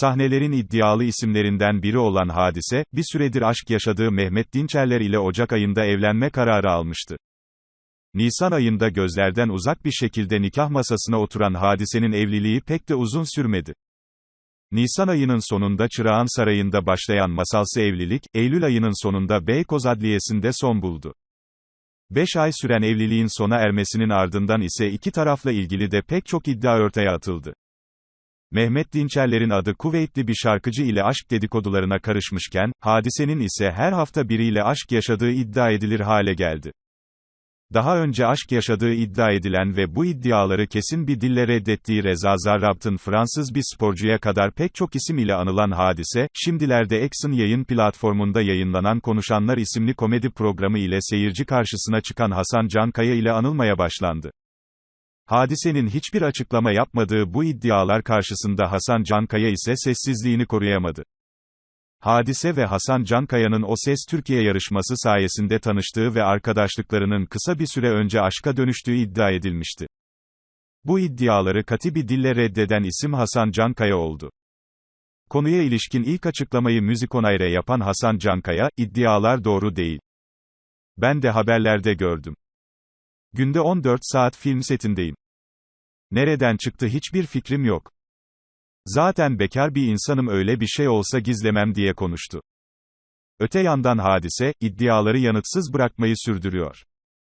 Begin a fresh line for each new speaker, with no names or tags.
Sahnelerin iddialı isimlerinden biri olan Hadise, bir süredir aşk yaşadığı Mehmet Dinçerler ile Ocak ayında evlenme kararı almıştı. Nisan ayında gözlerden uzak bir şekilde nikah masasına oturan Hadise'nin evliliği pek de uzun sürmedi. Nisan ayının sonunda Çırağan Sarayı'nda başlayan masalsı evlilik, Eylül ayının sonunda Beykoz Adliyesi'nde son buldu. 5 ay süren evliliğin sona ermesinin ardından ise iki tarafla ilgili de pek çok iddia ortaya atıldı. Mehmet Dinçerler'in adı kuvvetli bir şarkıcı ile aşk dedikodularına karışmışken, hadisenin ise her hafta biriyle aşk yaşadığı iddia edilir hale geldi. Daha önce aşk yaşadığı iddia edilen ve bu iddiaları kesin bir dille reddettiği Reza Zarrabt'ın Fransız bir sporcuya kadar pek çok isim ile anılan hadise, şimdilerde Exxon yayın platformunda yayınlanan Konuşanlar isimli komedi programı ile seyirci karşısına çıkan Hasan Cankaya ile anılmaya başlandı. Hadisenin hiçbir açıklama yapmadığı bu iddialar karşısında Hasan Cankaya ise sessizliğini koruyamadı. Hadise ve Hasan Cankaya'nın O Ses Türkiye yarışması sayesinde tanıştığı ve arkadaşlıklarının kısa bir süre önce aşka dönüştüğü iddia edilmişti. Bu iddiaları katı bir dille reddeden isim Hasan Cankaya oldu. Konuya ilişkin ilk açıklamayı Müzikonayre yapan Hasan Cankaya, iddialar doğru değil. Ben de haberlerde gördüm. Günde 14 saat film setindeyim. Nereden çıktı hiçbir fikrim yok. Zaten bekar bir insanım öyle bir şey olsa gizlemem diye konuştu. Öte yandan hadise, iddiaları yanıtsız bırakmayı sürdürüyor.